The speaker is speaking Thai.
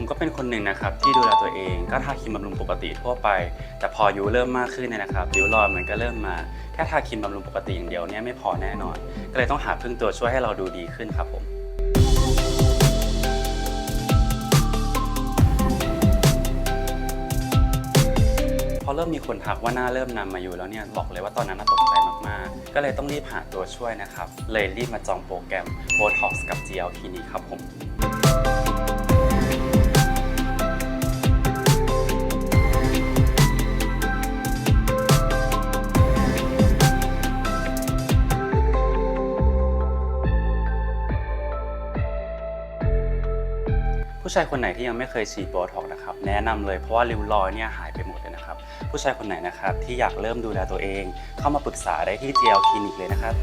ผมก็เป็นคนหนึ่งนะครับที่ดูแลตัวเองก็ทาครีมบำรุงปกติทั่วไป แต่พออายุเริ่มมากขึ้นเนี่ยนะครับริ้วรอยมันก็เริ่มมาแค่ทาครีมบำรุงปกติอย่างเดียวเนี่ยไม่พอแน่นอน ก็เลยต้องหาพึ่งตัวช่วยให้เราดูดีขึ้นครับผมพอเริ่มมีคนทักว่าหน้าเริ่มนำมาอยู่แล้วเนี่ยบอกเลยว่าตอนนั้นน่าตกใจมากๆ ก็เลยต้องรีบหาตัวช่วยนะครับ เลยรีบมาจองโปรแกรม Botox กับ GL Clinic ครับผม ผู้ชายคนไหนที่ยังไม่เคยฉีดโบท็อกนะครับแนะนำเลยเพราะว่าริ้วรอยเนี่ยหายไปหมดเลยนะครับ ผู้ชายคนไหนนะครับที่อยากเริ่มดูแลตัวเอง เข้ามาปรึกษาได้ที่ GL คลินิกเลยนะครับ